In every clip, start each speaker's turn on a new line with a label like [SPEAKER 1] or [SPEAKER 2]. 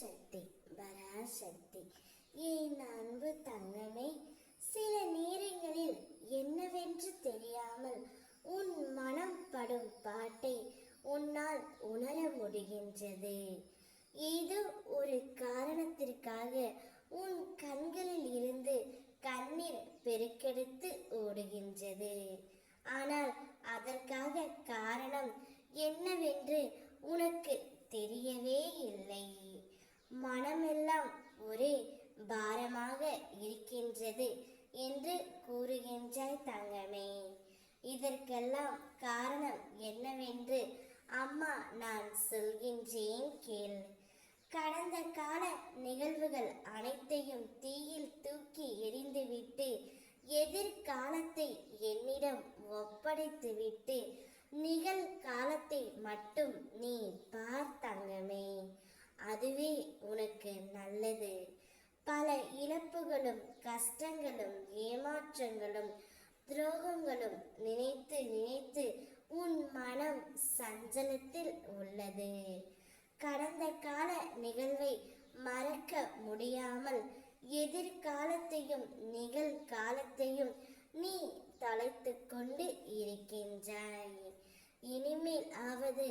[SPEAKER 1] சக்தி பராசக்தி. என் அன்பு தங்கமே சில நேரங்களில் என்னவென்று தெரியாமல் உன் மனம் படும் பாட்டை உன்னால் உணர முடிகின்றது. ஏதோ ஒரு காரணத்திற்காக உன் கண்களில் இருந்து கண்ணீர் பெருக்கெடுத்து ஓடுகின்றது. ஆனால் அதற்காக காரணம் என்னவென்று உனக்கு தெரியவே இல்லை. மனமெல்லாம் ஒரே பாரமாக இருக்கின்றது என்று கூறுகின்றாய் தங்கமே. இதற்கெல்லாம் காரணம் என்னவென்று அம்மா நான் சொல்கின்றேன் கேள். கடந்த கால நிகழ்வுகள் அனைத்தையும் தீயில் தூக்கி எறிந்துவிட்டு எதிர்காலத்தை என்னிடம் ஒப்படைத்துவிட்டு நிகழ்காலத்தை மட்டும் நீ பார் தங்கமே அதுவே உனக்கு நல்லது பல இழப்புகளும் கஷ்டங்களும் ஏமாற்றங்களும் துரோகங்களும் நினைத்து நினைத்து உன் மனம் சஞ்சலத்தில் உள்ளது. கடந்த கால நிகழ்வை மறக்க முடியாமல் எதிர்காலத்தையும் நிகழ்காலத்தையும் நீ தொலைத்து கொண்டு இருக்கின்றாய். இனிமேல் ஆவது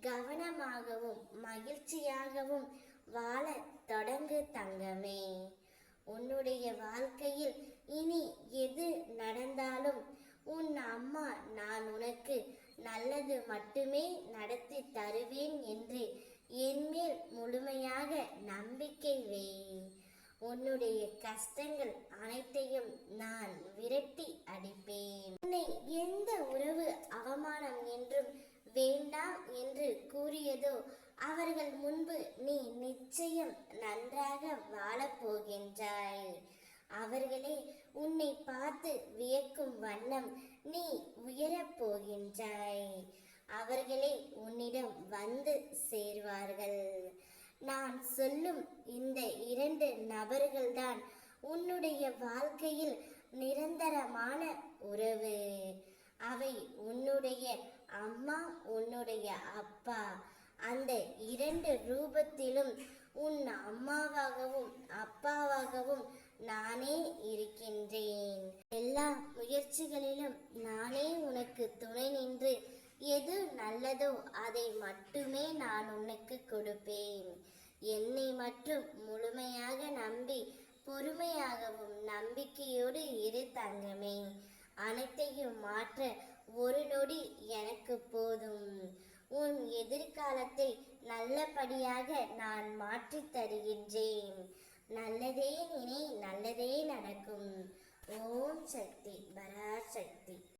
[SPEAKER 1] கவனமாகவும் மகிழ்ச்சியாகவும் வாழ தொடங்கு தங்கமே. உன்னுடைய வாழ்க்கையில் இனி எது நடந்தாலும் உன் அம்மா நான் உனக்கு நல்லது மட்டுமே நடத்தி தருவேன் என்று என்மேல் முழுமையாக நம்பிக்கை வே. உன்னுடைய கஷ்டங்கள் அனைத்தையும் நான் விரட்டி அடிப்பேன். உன்னை எந்த உறவு அவமானம் என்றும் வேண்டாம் என்று கூறியதோ அவர்கள் முன்பு நீ நிச்சயம் நன்றாக வாழப்போகின்றாய் அவர்களே உன்னை பார்த்து வியக்கும் வண்ணம் நீ உயரப் போகின்றாய். அவர்களே உன்னிடம் வந்து சேர்வார்கள். நான் சொல்லும் இந்த இரண்டு நபர்கள்தான் உன்னுடைய வாழ்க்கையில் நிரந்தரமான உறவு. அவை உன்னுடைய அம்மா உன்னுடைய அப்பா. அந்த இரண்டு ரூபத்திலும் உன் அம்மாவாகவும் அப்பாவாகவும் நானே இருக்கின்றேன். எல்லா முயற்சிகளிலும் நானே உனக்கு துணை நின்று எது நல்லதோ அதை மட்டுமே நான் உனக்கு கொடுப்பேன். என்னை மட்டும் முழுமையாக நம்பி பொறுமையாகவும் நம்பிக்கையோடு இரு தங்கமே. அனைத்தையும் மாற்ற ஒரு நொடி எனக்கு போதும். எதிர்காலத்தை நல்லபடியாக நான் மாற்றித் தருகின்றேன். நல்லதே நினை நல்லதே நடக்கும். ஓம் சக்தி பராசக்தி